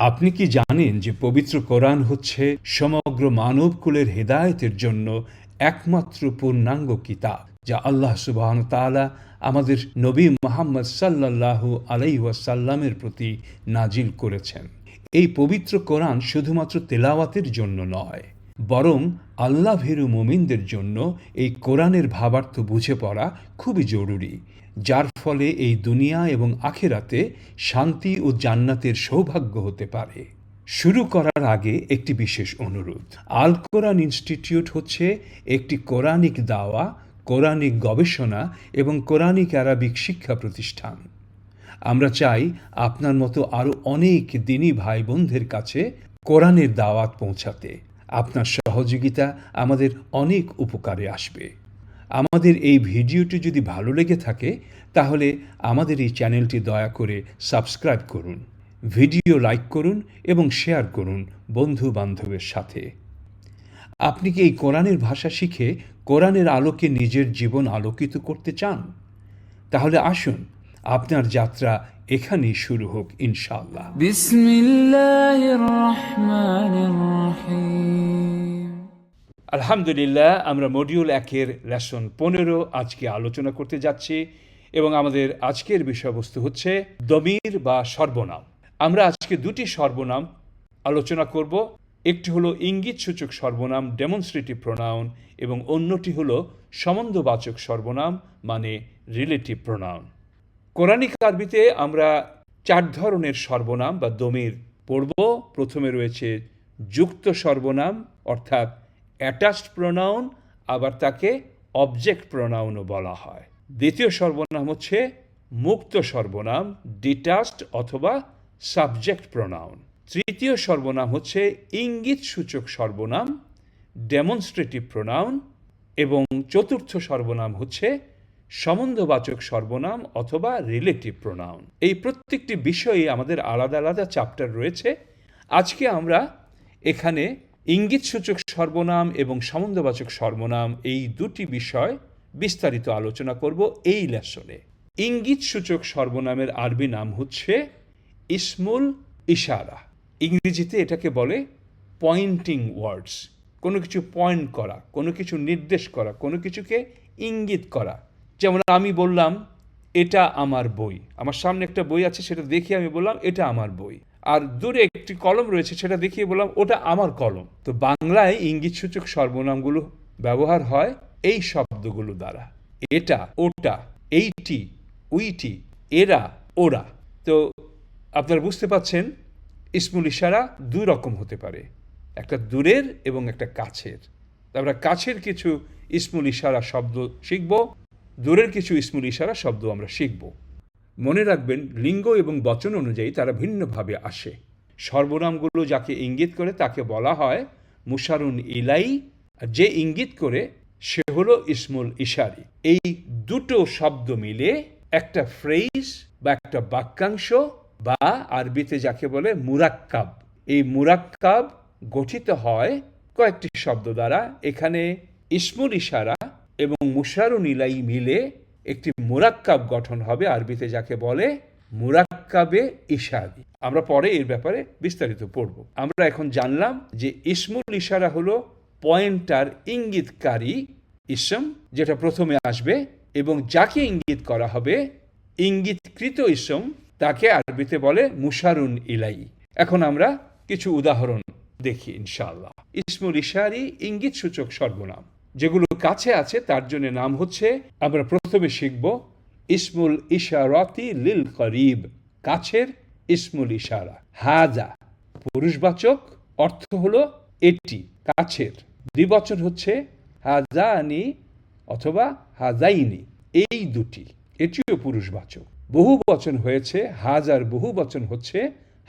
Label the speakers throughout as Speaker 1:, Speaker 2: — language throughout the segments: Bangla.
Speaker 1: আপনি কি জানেন যে পবিত্র কোরআন হচ্ছে সমগ্র মানবকুলের হেদায়তের জন্য একমাত্র পূর্ণাঙ্গ কিতাব, যা আল্লাহ সুবাহন তালা আমাদের নবী মোহাম্মদ সাল্লাল্লাহু আলাইসাল্লামের প্রতি নাজিল করেছেন। এই পবিত্র কোরআন শুধুমাত্র তেলাওয়াতের জন্য নয় বরং আল্লাহ ভীরু মুমিনদের জন্য এই কোরআনের ভাবার্থ বুঝে পড়া খুবই জরুরি, যার ফলে এই দুনিয়া এবং আখেরাতে শান্তি ও জান্নাতের সৌভাগ্য হতে পারে। শুরু করার আগে একটি বিশেষ অনুরোধ। আল কোরআন ইনস্টিটিউট হচ্ছে একটি কোরআনিক দাওয়া, কোরআনিক গবেষণা এবং কোরআনিক আরবিক শিক্ষা প্রতিষ্ঠান। আমরা চাই আপনার মতো আরও অনেক দিনী ভাই বোনদের কাছে কোরআনের দাওয়াত পৌঁছাতে। আপনার সহযোগিতা আমাদের অনেক উপকারে আসবে। আমাদের এই ভিডিওটি যদি ভালো লেগে থাকে, তাহলে আমাদের এই চ্যানেলটি দয়া করে সাবস্ক্রাইব করুন, ভিডিও লাইক করুন এবং শেয়ার করুন বন্ধু বান্ধবের সাথে। আপনি কি এই কোরআনের ভাষা শিখে কোরআনের আলোকে নিজের জীবন আলোকিত করতে চান? তাহলে আসুন আপনার যাত্রা এখানেই শুরু হোক ইনশাআল্লাহ। আলহামদুলিল্লাহ আমরা মডিউল একের লেসন পনেরো আজকে আলোচনা করতে যাচ্ছি এবং আমাদের আজকের বিষয়বস্তু হচ্ছে দমির বা সর্বনাম। আমরা আজকে দুটি সর্বনাম আলোচনা করব। একটি হলো ইঙ্গিত সূচক সর্বনাম ডেমনস্ট্রেটিভ প্রোনাউন এবং অন্যটি হলো সম্বন্ধবাচক সর্বনাম মানে রিলেটিভ প্রোনাউন কোরআনিক আরবিতে আমরা চার ধরনের সর্বনাম বা দমির পড়ব। প্রথমে রয়েছে যুক্ত সর্বনাম, অর্থাৎ অ্যাটাচড প্রোনাউন আবার তাকে অবজেক্ট প্রোনাউনও বলা হয়। দ্বিতীয় সর্বনাম হচ্ছে মুক্ত সর্বনাম ডিটাচড অথবা সাবজেক্ট প্রোনাউন তৃতীয় সর্বনাম হচ্ছে ইঙ্গিত সূচক সর্বনাম ডেমনস্ট্রেটিভ প্রোনাউন এবং চতুর্থ সর্বনাম হচ্ছে সম্বন্ধবাচক সর্বনাম অথবা রিলেটিভ প্রোনাউন এই প্রত্যেকটি বিষয়ে আমাদের আলাদা আলাদা চ্যাপ্টার রয়েছে। আজকে আমরা এখানে ইঙ্গিত সূচক সর্বনাম এবং সম্বন্ধবাচক সর্বনাম এই দুটি বিষয় বিস্তারিত আলোচনা করব এই লেসনে ইঙ্গিত সূচক সর্বনামের আরবি নাম হচ্ছে ইসমুল ইশারা। ইংরেজিতে এটাকে বলে পয়েন্টিং ওয়ার্ডস কোনো কিছু পয়েন্ট করা, কোনো কিছু নির্দেশ করা, কোনো কিছুকে ইঙ্গিত করা। যেমন আমি বললাম, এটা আমার বই। আমার সামনে একটা বই আছে, সেটা দেখে আমি বললাম, এটা আমার বই। আর দূরে একটি কলম রয়েছে, সেটা দেখিয়ে বললাম, ওটা আমার কলম। তো বাংলায় ইঙ্গিতসূচক সর্বনামগুলো ব্যবহার হয় এই শব্দগুলো দ্বারা। এটা, ওটা, এইটি, উইটি, এরা, ওরা। তো আপনারা বুঝতে পাচ্ছেন ইসমুল ইশারা দুই রকম হতে পারে। একটা দূরের এবং একটা কাছের। আমরা কাছের কিছু ইসমুল ইশারা শব্দ শিখব দূরের কিছু ইসমুল ইশারা শব্দ আমরা শিখব। মনে রাখবেন, লিঙ্গ এবং বচন অনুযায়ী তারা ভিন্নভাবে আসে। সর্বনামগুলো যাকে ইঙ্গিত করে তাকে বলা হয় মুশারুন ইলাই। আর যে ইঙ্গিত করে সে হলো ইসমুল ইশারি। এই দুটো শব্দ মিলে একটা ফ্রেজ বা একটা বাক্যাংশ বা আরবিতে যাকে বলে মুরাক্কাব। এই মুরাক্কাব গঠিত হয় কয়েকটি শব্দ দ্বারা। এখানে ইসমুল ইশারা এবং মুশারুন ইলাই মিলে একটি মুরাক্কাব গঠন হবে, আরবিতে যাকে বলে মুরাক্কাবে ইশারি। আমরা পরে এর ব্যাপারে বিস্তারিত পড়ব। আমরা এখন জানলাম যে ইসমুল ইশারা হলো পয়েন্টার ইঙ্গিতকারী ইসম, যেটা প্রথমে আসবে এবং যাকে ইঙ্গিত করা হবে, ইঙ্গিতকৃত ইসম, তাকে আরবিতে বলে মুশারুন ইলাই। এখন আমরা কিছু উদাহরণ দেখি ইনশাআল্লাহ। ইসমুল ইশারি ইঙ্গিত সূচক সর্বনাম। যেগুলো কাছে আছে, তার জন্য নাম হচ্ছে, আমরা প্রথমে শিখব, ইসমুল ইশারাতি লিল করিব। কাছের ইসমুল ইশারা। হাজা, পুরুষবাচক, অর্থ হলো এটি, কাছের। দ্বিবচন হচ্ছে, হাজানি অথবা হাজাইনি, এই দুটি, এটিও পুরুষবাচক। বহু বচন হয়েছে, হাজার বহু বচন হচ্ছে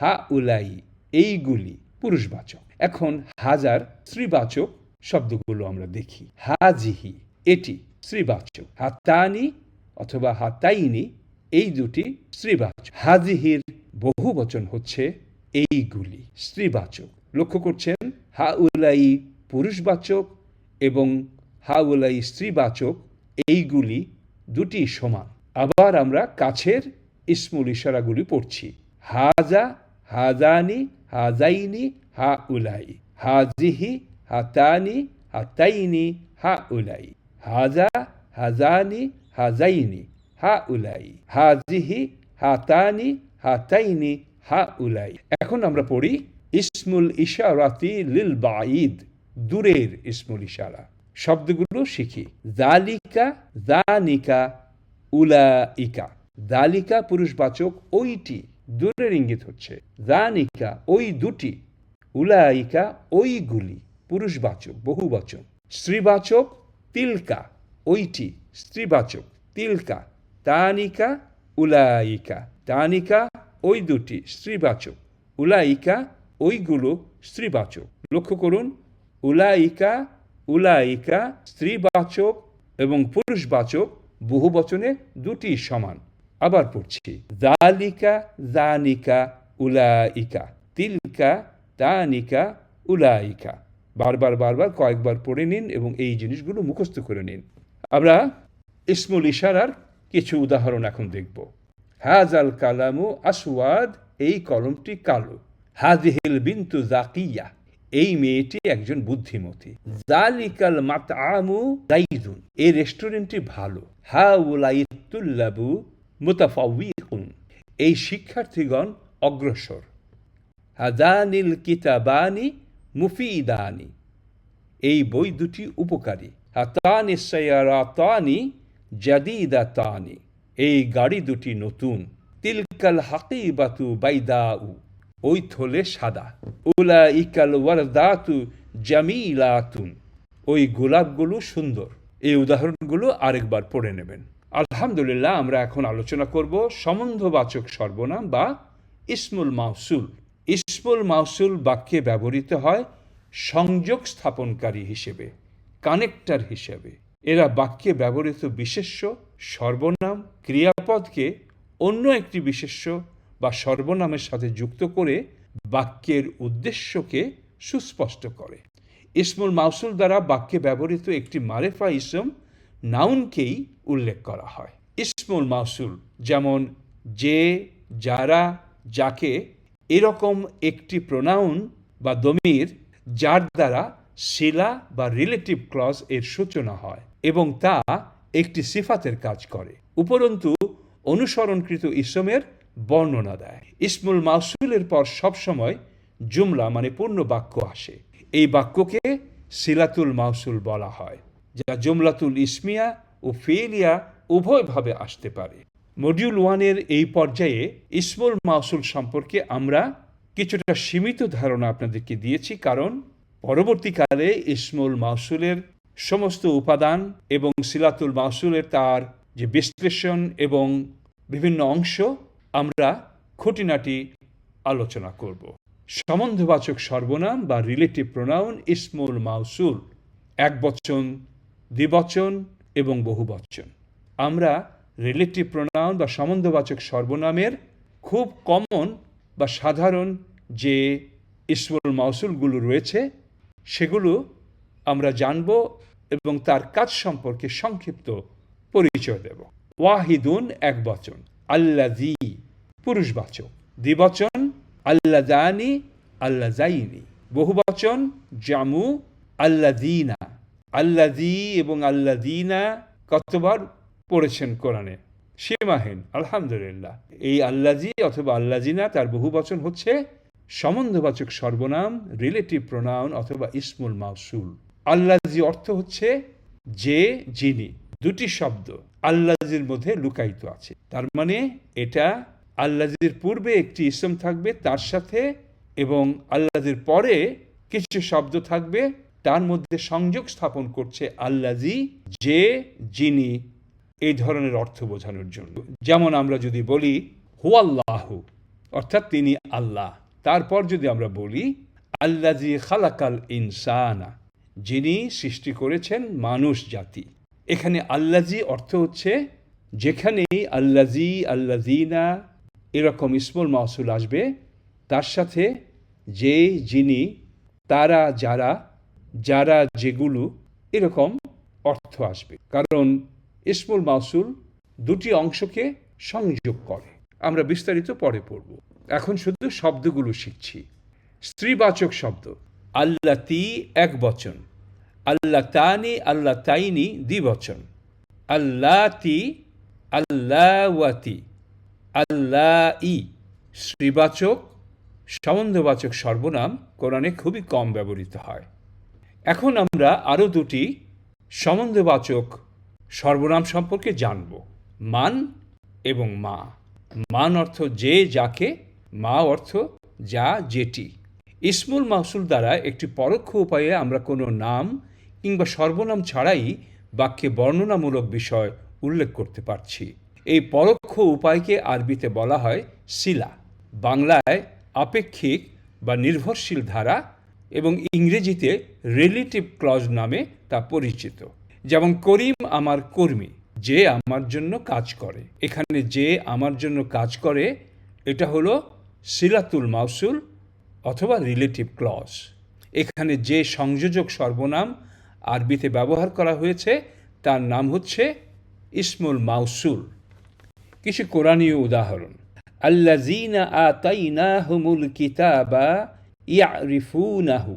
Speaker 1: হা উলাই এইগুলি পুরুষবাচক। এখন হাজার স্ত্রীবাচক শব্দগুলো আমরা দেখি। হাজিহি, এটি স্ত্রীবাচক। হাতানি অথবা হাতাইনি এই দুটি স্ত্রীবাচক। হাজিহির বহু বচন হচ্ছে এইগুলি, স্ত্রীবাচক। লক্ষ্য করছেন, হাউলাই পুরুষবাচক এবং হাউলাই স্ত্রীবাচক, এইগুলি দুটি সমান। আবার আমরা কাছের ইসমুল ইশারাগুলি পড়ছি। হাজা, হাজানি, হাজাইনি হা উলাই হাজিহি হাতানি, হাতাইনি হা উলাই হাজা, হাজানি, হাজাইনি হা উলাই হাজিহি, হাতানি, হাতাইনি হা উলাই এখন আমরা পড়ি ইসমুল ইশারাতি লিল বাঈদ, দূরের ইসমুল ইশারা। শব্দগুলো শিখি। জালিকা, জানিকা, উলাইকা। জালিকা পুরুষবাচক ওইটি দূরের ইঙ্গিত হচ্ছে। জানিকা ওই দুটি, উলাইকা ওইগুলি। পুরুষবাচক, বহুবাচক। স্ত্রীবাচক, তিলকা ওইটি স্ত্রীবাচক, তিলকা, তানিকা উলাইকা তানিকা, ওই দুটি, স্ত্রীবাচক। উলাইকা ওইগুলো, স্ত্রীবাচক। লক্ষ্য করুন উলাইকা উলাইকা স্ত্রীবাচক এবং পুরুষবাচক বহু বচনে দুটি সমান। আবার পড়ছি, জালিকা, জানিকা উলাইকা তিলকা, তানিকা উলাইকা বারবার বারবার কয়েকবার পড়ে নিন এবং এই জিনিসগুলো মুখস্থ করে নিন। আমরা ইসমুল ইশারার কিছু উদাহরণ এখন দেখব। হাজাল কালামু আসওয়াদ, এই কলমটি কালো। হাজিহিল বিন্তু জাকিয়া এই মেয়েটি একজন বুদ্ধিমতী। জালিকাল মাতআমু জাইদুন এই রেস্টুরেন্টটি ভালো। হাউলাইতুল্লাবু মুতাফাউইকুন, এই শিক্ষার্থীগণ অগ্রসর। হাজানিল কিতাবানি মুফিদানি। এই বই দুটি উপকারী। হাতানি সায়ারাতানি জাদিদাতানি। এই গাড়ি দুটি নতুন। তিলকাল হাকিবাতু বাইদাউ। ওই থলে সাদা। উলা ইকাল ওয়ারদাতু জামিলাতুন। ওই গোলাপগুলো সুন্দর। এই উদাহরণগুলো আরেকবার পড়ে নেবেন। আলহামদুলিল্লাহ, আমরা এখন আলোচনা করব সম্বন্ধবাচক সর্বনাম বা ইসমুল মাউসুল। ইসমুল মাউসুল বাক্যে ব্যবহৃত হয় সংযোগ স্থাপনকারী হিসেবে, কানেক্টার হিসেবে। এরা বাক্যে ব্যবহৃত বিশেষ্য, সর্বনাম, ক্রিয়াপদকে অন্য একটি বিশেষ্য বা সর্বনামের সাথে যুক্ত করে বাক্যের উদ্দেশ্যকে সুস্পষ্ট করে। ইসমুল মাউসুল দ্বারা বাক্যে ব্যবহৃত একটি মারেফা ইসম নাউনকেই উল্লেখ করা হয়। ইসমুল মাউসুল যেমন যে, যারা, যাকে এরকম একটি প্রোনাউন বা দমির যার দ্বারা শিলা বা রিলেটিভ ক্লজ এর সূচনা হয় এবং তা একটি সিফাতের কাজ করে। উপরন্তু, অনুসরণকৃত ইসমের বর্ণনা দেয়। ইসমুল মাউসুলের পর সবসময় জুমলা মানে পূর্ণ বাক্য আসে। এই বাক্যকে সিলাতুল মাউসুল বলা হয়, যা জুমলাতুল ইসমিয়া ও ফেলিয়া উভয়ভাবে আসতে পারে। মডিউল ওয়ানের এই পর্যায়ে ইসমুল মাউসুল সম্পর্কে আমরা কিছুটা সীমিত ধারণা আপনাদেরকে দিয়েছি, কারণ পরবর্তীকালে ইসমুল মাউসুলের সমস্ত উপাদান এবং সিলাতুল মাউসুলের তার যে বিশ্লেষণ এবং বিভিন্ন অংশ আমরা খুঁটিনাটি আলোচনা করব। সম্বন্ধবাচক সর্বনাম বা রিলেটিভ প্রোনাউন ইসমুল মাউসুল এক বচন দ্বিবচন এবং বহু বহুবচন। আমরা রিলেটিভ প্রোনাউন বা সম্বন্ধবাচক সর্বনামের খুব কমন বা সাধারণ যে ইসমুল মাউসুলগুলো রয়েছে, সেগুলো আমরা জানব এবং তার কাজ সম্পর্কে সংক্ষিপ্ত পরিচয় দেব। ওয়াহিদুন এক বচন আল্লাজি পুরুষবাচক। দ্বিবচন আল্লাজানি আল্লাজাইনি বহুবচন জামু আল্লাদিনা আল্লাদি এবং আল্লাদিনা কতবার পড়েছেন কোরআনে। সীমাহীন, আলহামদুলিল্লাহ। এই আল্লাজি অথবা আল্লাজিনা তার বহুবচন হচ্ছে সম্বন্ধবাচক সর্বনাম রিলেটিভ প্রোনাউন অথবা ইসমুল মাউসুল আল্লাজি অর্থ হচ্ছে যে, যিনি। দুটি শব্দ আল্লাজির মধ্যে লুকায়িত আছে। তার মানে এটা আল্লাজির পূর্বে একটি ইসম থাকবে তার সাথে এবং আল্লাজির পরে কিছু শব্দ থাকবে, তার মধ্যে সংযোগ স্থাপন করছে আল্লাজি যে, যিনি। এই ধরনের অর্থ বোঝানোর জন্য। যেমন আমরা যদি বলি হুয়াল্লাহু অর্থাৎ তিনি আল্লাহ। তারপর যদি আমরা বলি আল্লাজি খালাকাল ইনসানা যিনি সৃষ্টি করেছেন মানুষ জাতি। এখানে আল্লাজি অর্থ হচ্ছে, যেখানেই আল্লাজি আল্লাজিনা এরকম ইসমুল মাসুল আসবে, তার সাথে যে যিনি, তারা যারা যারা যেগুলো, এরকম অর্থ আসবে। কারণ ইসমুল মাসুল দুটি অংশকে সংযোগ করে। আমরা বিস্তারিত পরে পড়ব। এখন শুধু শব্দগুলো শিখছি। স্ত্রীবাচক শব্দ। আল্লা তি এক বচন। আল্লাহ তানি আল্লাহ তাইনি দ্বিবচন আল্লাতি আল্লাওয়াতি। আল্লাহ ই শ্রীবাচক সম্বন্ধবাচক সর্বনাম কোরআনে খুবই কম ব্যবহৃত হয়। এখন আমরা আরও দুটি সম্বন্ধবাচক সর্বনাম সম্পর্কে জানব। মান এবং মা। মান অর্থ যে যাকে, মা অর্থ যা যেটি। ইসমুল মাহসুল দ্বারা একটি পরোক্ষ উপায়ে আমরা কোনো নাম কিংবা সর্বনাম ছাড়াই বাক্যে বর্ণনামূলক বিষয় উল্লেখ করতে পারছি। এই পরোক্ষ উপায়কে আরবিতে বলা হয় শিলা। বাংলায় আপেক্ষিক বা নির্ভরশীল ধারা এবং ইংরেজিতে রিলেটিভ ক্লজ নামে তা পরিচিত। যেমন করিম আমার কর্মী, যে আমার জন্য কাজ করে। এখানে যে আমার জন্য কাজ করে, এটা হলো সিলাতুল মাউসুল অথবা রিলেটিভ ক্লজ এখানে যে সংযোজক সর্বনাম আরবিতে ব্যবহার করা হয়েছে, তার নাম হচ্ছে ইসমুল মাউসুল। কিছু কোরআনীয় উদাহরণ। আল্লাজিনা আতাইনাহুমুল কিতাবা ইয়ারিফুনাহু।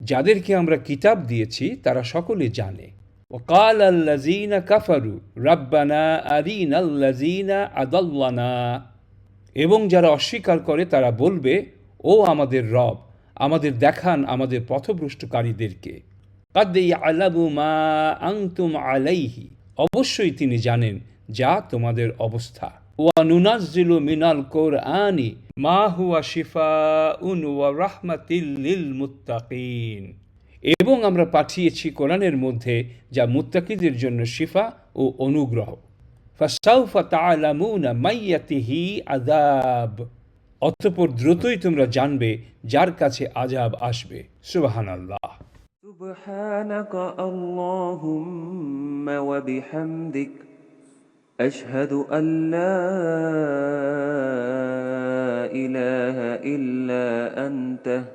Speaker 1: যাদেরকে আমরা কিতাব দিয়েছি, তারা সকলে জানে। وقال الذين كفروا ربنا أرينا الذين أضلنا এবং যারা অস্বীকার করে তারা বলবে ও আমাদের রব আমাদের দেখান আমাদের পথভ্রষ্টকারীদেরকে قد يعلم ما أنتم عليه অবশ্যই তিনি জানেন যা তোমাদের অবস্থা ওয়ানুনাজ্জিলু মিনাল কোরআনি মা হুয়া শিফাউন ওয়া রাহমাতিল লিল মুত্তাকিন এবং আমরা পাঠিয়েছি কোরআনের মধ্যে যা মুত্তাকিদের জন্য শিফা ও অনুগ্রহ ফাসাউফা তাআলামুনা মাইয়াতিহি আযাব অতঃপর দ্রুতই তোমরা জানবে যার কাছে আজাব আসবে সুবহানাল্লাহ
Speaker 2: سبحانك اللهم وبحمدك أشهد أن لا إله إلا أنت أستغفرك وأتوب إليك